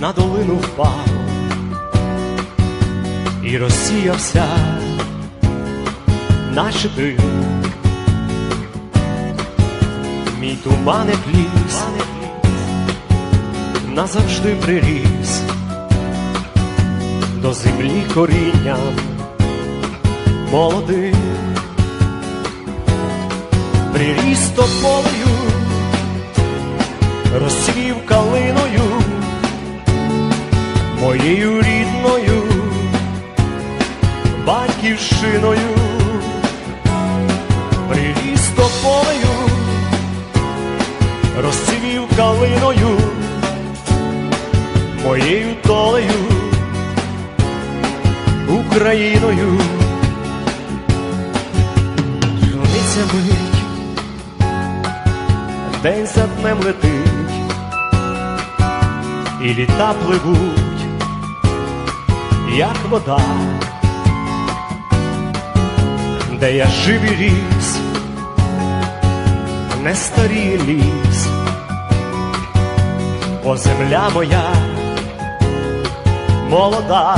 на долину впав і розсіявся, наче дим. Мій тумане пліс назавжди приріс до землі корінням молодим. Приріс тополею, розцвів калиною, моєю рідною батьківщиною, приріс тополею, розцвів калиною, моєю толею, Україною. Журниця мить, день за днем летить, і літа пливуть, як вода, де я жив і ріс, не старіє ліс, бо земля моя молода,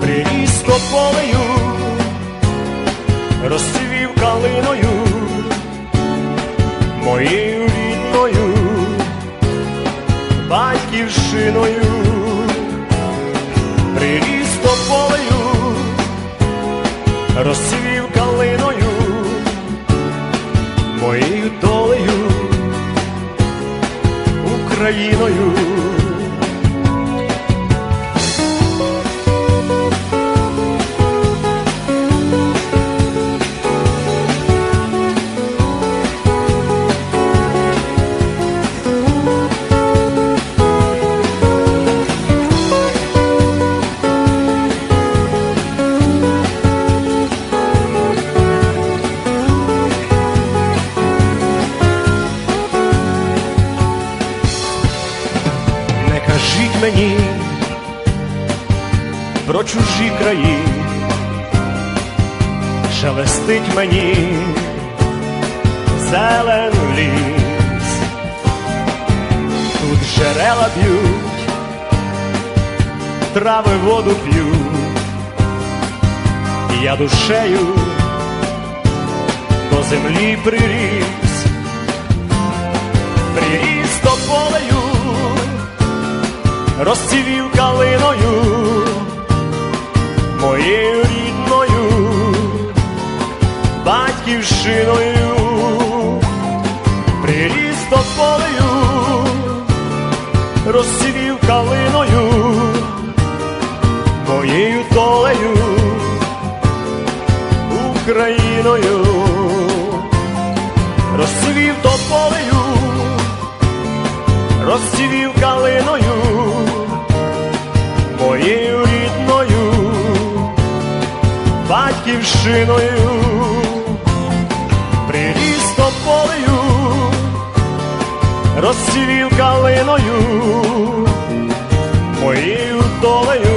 приріс тополею розцвів калиною, моєю рідною батьківщиною, розцвів калиною, моєю долею, Україною. Мені про чужі краї, шелестить мені зелен ліс, тут джерела б'ють, трави воду п'ють, я душею до землі приріс, приріс тополею розцвів калиною, моєю рідною батьківщиною, приріс тополею, розцвів калиною, моєю долею, Україною, розцвів тополею розцвів калиною, батьківщиною, приріс тополею, розцвів калиною, моєю долею,